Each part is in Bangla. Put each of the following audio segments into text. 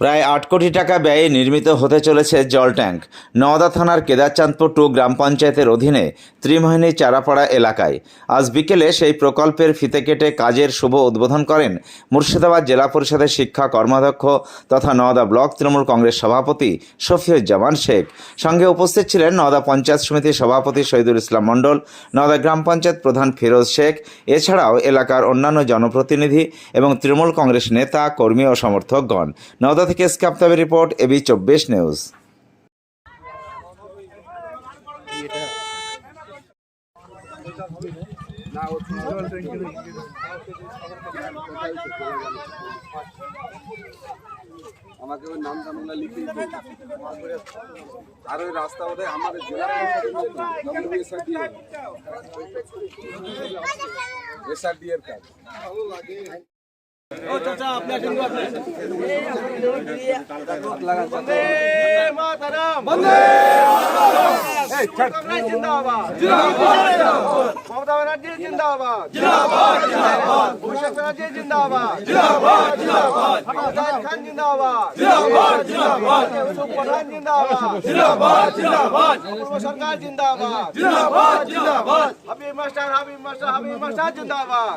প্রায় আট কোটি টাকা ব্যয়ে নির্মিত হতে চলেছে জল ট্যাঙ্ক। নওদা থানার কেদারচাঁদপুর টু গ্রাম পঞ্চায়েতের অধীনে ত্রিমোহিনী চারাপাড়া এলাকায়। আজ বিকেলে সেই প্রকল্পের ফিতে কেটে কাজের শুভ উদ্বোধন করেন মুর্শিদাবাদ জেলা পরিষদের শিক্ষা কর্মাধ্যক্ষ তথা নওদা ব্লক তৃণমূল কংগ্রেস সভাপতি শফিউজ্জামান শেখ। সঙ্গে উপস্থিত ছিলেন নওদা পঞ্চায়েত সমিতির সভাপতি শহীদুল ইসলাম মণ্ডল, নওদা গ্রাম পঞ্চায়েত প্রধান ফিরোজ শেখ, এছাড়াও এলাকার অন্যান্য জনপ্রতিনিধি এবং তৃণমূল কংগ্রেস নেতা, কর্মী ও সমর্থকগণ। নওদা থেকে স্কাপ্তাবে রিপোর্ট এবি চব্বিশ নিউজ আমাকে ওই নাম টামগুলো লিখে আর ওই রাস্তা ওদের আমাদের জেলা এসআরডি এর কাজ। মমতা ব্যানার্জি জিন্দাবাদ। অভিষেক ব্যানার্জি জিন্দাবাদ। খান জিন্দাবাদ। প্রধান জিন্দাবাদ। সরকার জিন্দাবাদ। Habib master Habib master Habib master জিন্দাবাদ।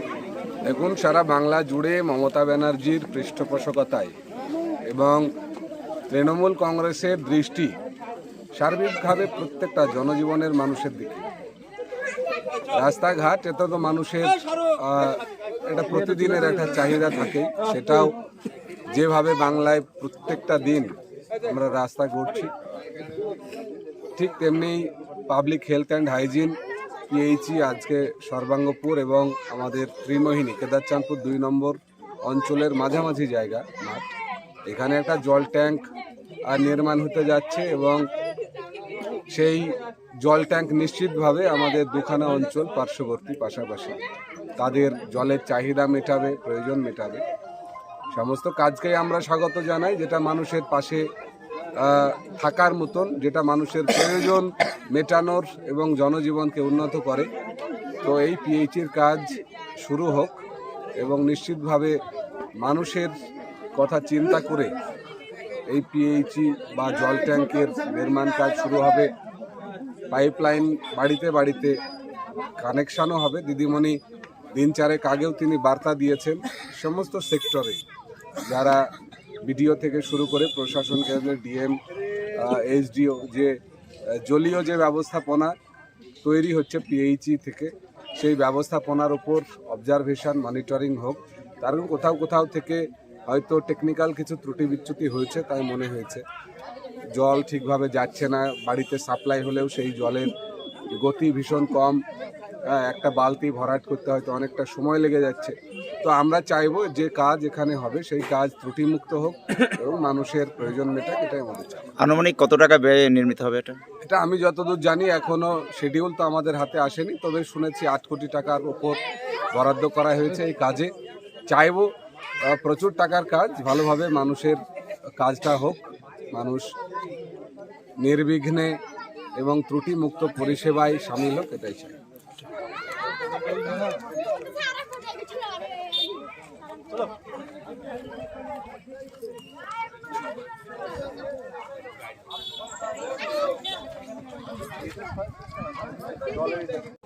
এখন সারা বাংলা জুড়ে মমতা ব্যানার্জির পৃষ্ঠপোষকতায় এবং তৃণমূল কংগ্রেসের দৃষ্টি সার্বিকভাবে প্রত্যেকটা জনজীবনের মানুষের দিকে। রাস্তাঘাট এটা তো মানুষের এটা প্রতিদিনের একটা চাহিদা থাকে, সেটাও যেভাবে বাংলায় প্রত্যেকটা দিন আমরা রাস্তা করছি ঠিক তেমনি public health and hygiene PHE আজকে সর্বাঙ্গপুর এবং আমাদের ত্রিমোহিনী, কেদারচাঁদপুর দুই নম্বর অঞ্চলের মাঝামাঝি জায়গা, মাঠ। এখানে একটা জল ট্যাঙ্ক নির্মাণ হতে যাচ্ছে এবং সেই জল ট্যাঙ্ক নিশ্চিতভাবে আমাদের দুখানা অঞ্চল পার্শ্ববর্তী, পাশাপাশি তাদের জলের চাহিদা মেটাবে, প্রয়োজন মেটাবে। সমস্ত কাজকেই আমরা স্বাগত জানাই, যেটা মানুষের পাশে থাকার মতন যেটা মানুষের প্রয়োজন মেটানোর এবং জনজীবনকে উন্নত করে। তো এই পিএইচির কাজ শুরু হোক এবং নিশ্চিতভাবে মানুষের কথা চিন্তা করে এই পিএইচি বা জল ট্যাঙ্কের নির্মাণ কাজ শুরু হবে। পাইপলাইন বাড়িতে বাড়িতে কানেকশানও হবে। দিদিমণি দিন চারেক আগেও তিনি বার্তা দিয়েছেন সমস্ত সেক্টরে যারা বিডিও থেকে শুরু করে প্রশাসন কেন্দ্রের ডিএম এইচডিও যে জলীয় যে ব্যবস্থাপনা তৈরি হচ্ছে পিএইচই থেকে, সেই ব্যবস্থাপনার উপর অবজারভেশন মনিটরিং হোক। কারণ কোথাও কোথাও থেকে হয়তো টেকনিক্যাল কিছু ত্রুটি বিচ্যুতি হয়েছে, তাই মনে হয়েছে। জল ঠিকভাবে যাচ্ছে না, বাড়িতে সাপ্লাই হলেও সেই জলের গতি ভীষণ কম। একটা বালতি ভরাট করতে হয়তো অনেকটা সময় লেগে যাচ্ছে। তো আমরা চাইব যে কাজ এখানে হবে সেই কাজ ত্রুটিমুক্ত হোক এবং মানুষের প্রয়োজন মেটাক এটাই আমাদের চাই আনুমানিক কত টাকা ব্যয়ে নির্মিত হবে এটা? এটা আমি যতদূর জানি এখনও শিডিউল তো আমাদের হাতে আসেনি তবে শুনেছি আট কোটি টাকার উপর বরাদ্দ করা হয়েছে এই কাজে। চাইব প্রচুর টাকার কাজ ভালোভাবে মানুষের কাজটা হোক মানুষ নির্বিঘ্নে এবং ত্রুটিমুক্ত পরিষেবায় সামিল হোক এটাই চাই। চলো।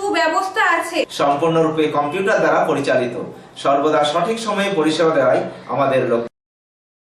সুব্যবস্থা আছে। সম্পূর্ণরূপে কম্পিউটার দ্বারা পরিচালিত। সর্বদা সঠিক সময়ে পরিষেবা দেওয়াই আমাদের লক্ষ্য।